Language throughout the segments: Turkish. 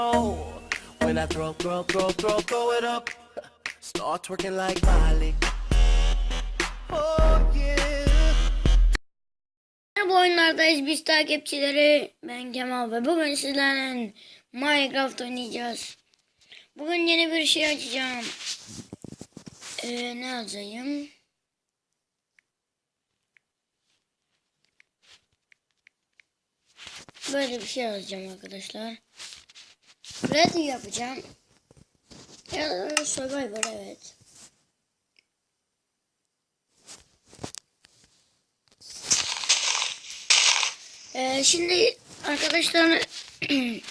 Oh, when I throw, throw, throw, throw, throw it up, start twerking like Miley. Oh yeah. Merhaba oyunlardayız biz takipçileri. Ben Kemal ve bugün sizlerle Minecraft oynayacağız. Bugün yeni bir şey açacağım. Ee, ne alacağım? Böyle bir şey alacağım arkadaşlar. Ready yapacağım. Ya Survivor evet. Ee, şimdi arkadaşlar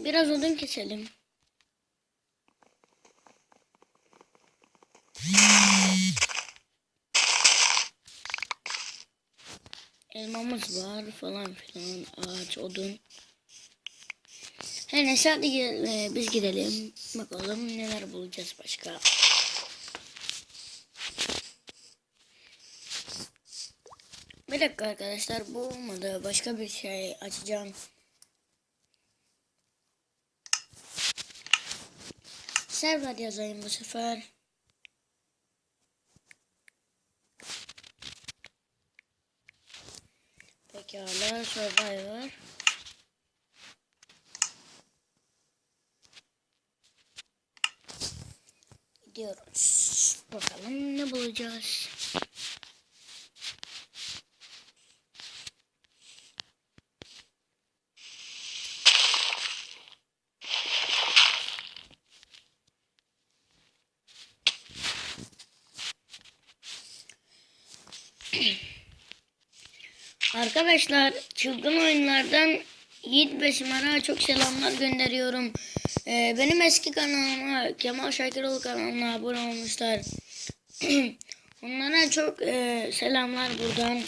biraz odun keselim. Elmamız var falan filan ağaç odun. Her neyse hadi ee, biz gidelim. Bakalım neler bulacağız başka. Bir dakika arkadaşlar bu olmadı. Başka bir şey açacağım. Server yazayım bu sefer. Pekala Survivor. Gidiyoruz. Bakalım ne bulacağız. Arkadaşlar çılgın oyunlardan Yiğit ve Simar'a çok selamlar gönderiyorum. Ee, benim eski kanalıma Kemal Şakiroğlu kanalına abone olmuşlar. Onlara çok e, selamlar buradan.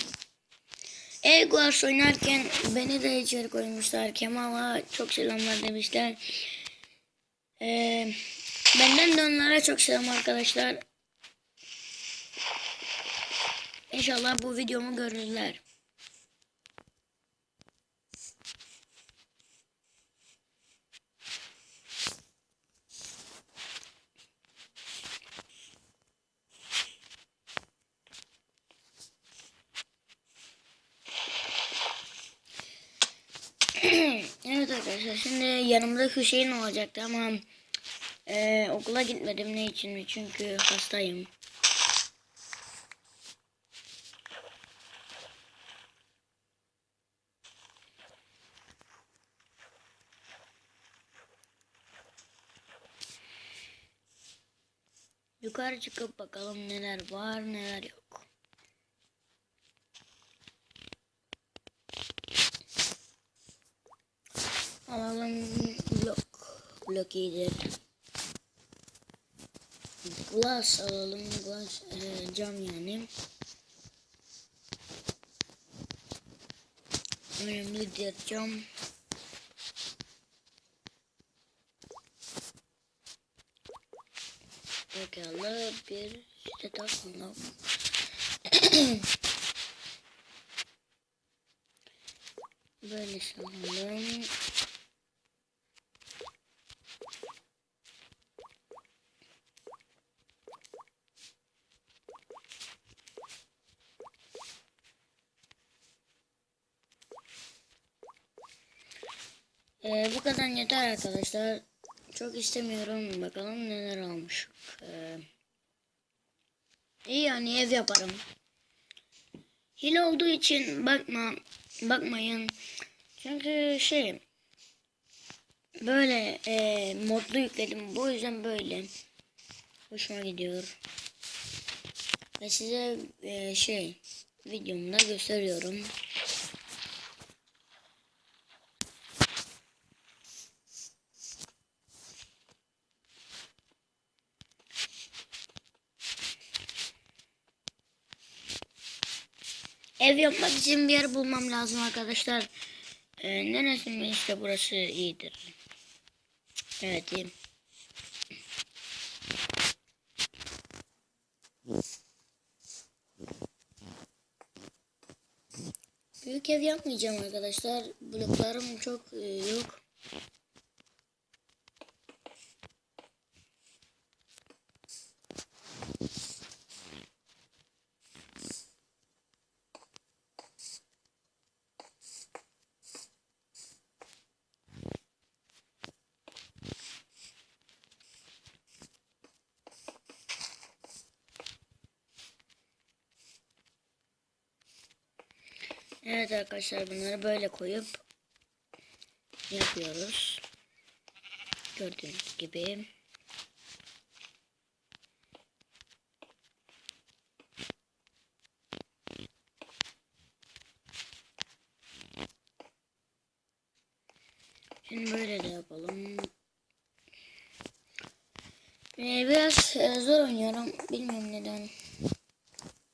Eguars oynarken beni de içeri koymuşlar. Kemal'a çok selamlar demişler. Ee, benden de onlara çok selam arkadaşlar. İnşallah bu videomu görürler. evet arkadaşlar şimdi yanımda Hüseyin olacaktı ama e, okula gitmedim ne için mi çünkü hastayım. Yukarı çıkıp bakalım neler var neler yok. Alalım blok. Blok iyidir. Glass alalım. Glass e, cam yani. Önemlidir cam. Pekala bir işte takımda. Böyle sanalım. Ee, bu kadar yeter arkadaşlar. Çok istemiyorum. Bakalım neler almış. Ee, iyi yani ev yaparım. Hile olduğu için bakma, bakmayın. Çünkü şey böyle e, modlu yükledim. Bu yüzden böyle hoşuma gidiyor. Ve size e, şey videomda gösteriyorum. Ev yapmak için bir yer bulmam lazım arkadaşlar. Ee, neresi mi işte burası iyidir. Evet iyi. Büyük ev yapmayacağım arkadaşlar. Bloklarım çok e, yok. Evet arkadaşlar bunları böyle koyup yapıyoruz. Gördüğünüz gibi. Şimdi böyle de yapalım. Ee, biraz e, zor oynuyorum. Bilmiyorum neden.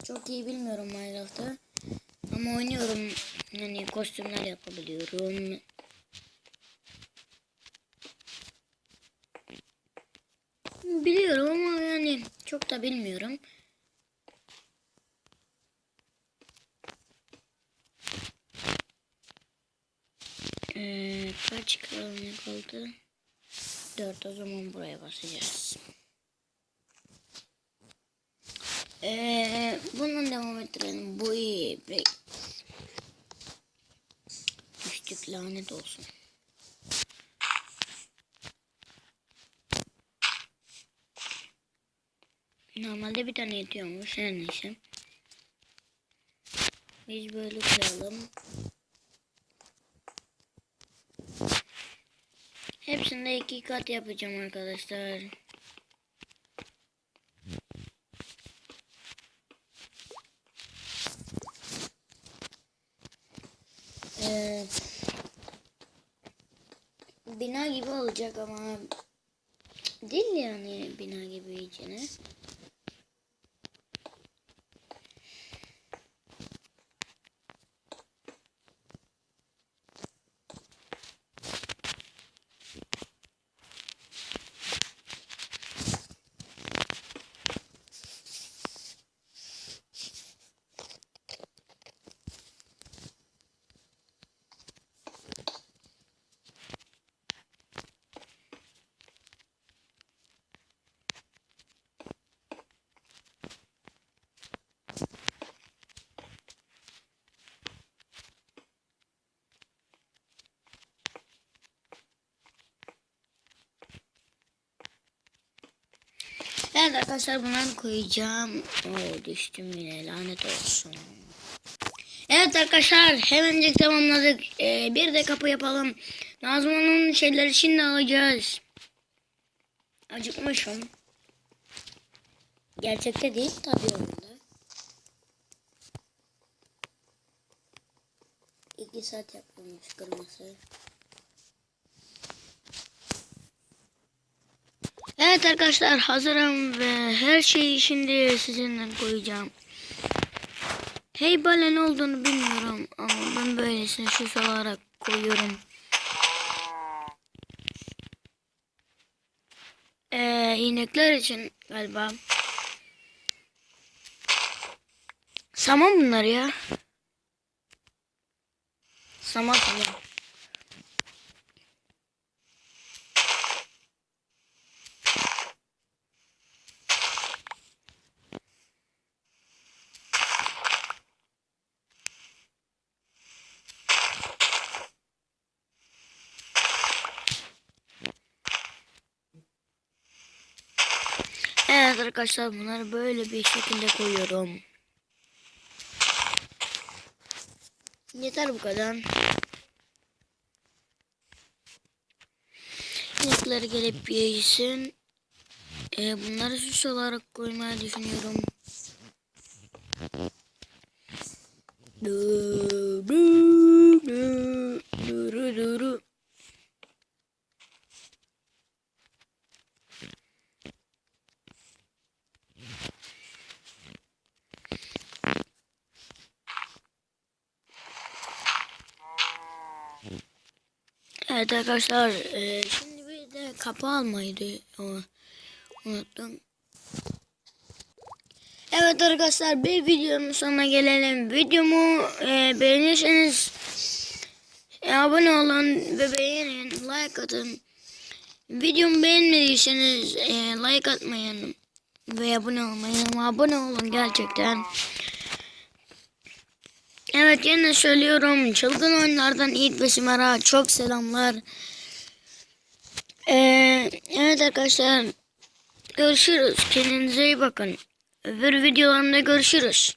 Çok iyi bilmiyorum Minecraft'ı. Ama oynuyorum. Yani kostümler yapabiliyorum. Biliyorum ama yani çok da bilmiyorum. Ee, kaç kralına kaldı? Dört o zaman buraya basacağız. Ee, bundan devam ettirelim. Bu iyi. Lanet olsun. Normalde bir tane yetiyormuş. Her neyse. Biz böyle koyalım. Hepsinde iki kat yapacağım arkadaşlar. Bina gibi olacak ama değil yani bina gibi içine. Evet arkadaşlar bunları koyacağım. Oo düştüm yine lanet olsun. Evet arkadaşlar hemencik tamamladık. Ee, bir de kapı yapalım. Nazman'ın şeyleri şimdi alacağız. Acıkmışım. Gerçekte değil tabii oyunda. İki saat yapılmış kırması. Evet arkadaşlar hazırım ve her şeyi şimdi sizinle koyacağım. Hey bana ne olduğunu bilmiyorum ama ben böylesine süs olarak koyuyorum. Ee, inekler için galiba. Saman bunlar ya. Saman saman. Evet arkadaşlar bunları böyle bir şekilde koyuyorum. Yeter bu kadar. İnekleri gelip yesin. Ee, bunları süs olarak koymayı düşünüyorum. Du, Evet arkadaşlar e, şimdi bir de kapı almaydı o unuttum. Evet arkadaşlar bir videonun sonuna gelelim. Videomu e, beğenirseniz e, abone olun ve beğenin, like atın. Videomu beğenmediyseniz e, like atmayın ve abone olmayın abone olun gerçekten. Evet yine söylüyorum. Çılgın oyunlardan Yiğit ve Simar'a çok selamlar. Ee, evet arkadaşlar. Görüşürüz. Kendinize iyi bakın. Öbür videolarımda görüşürüz.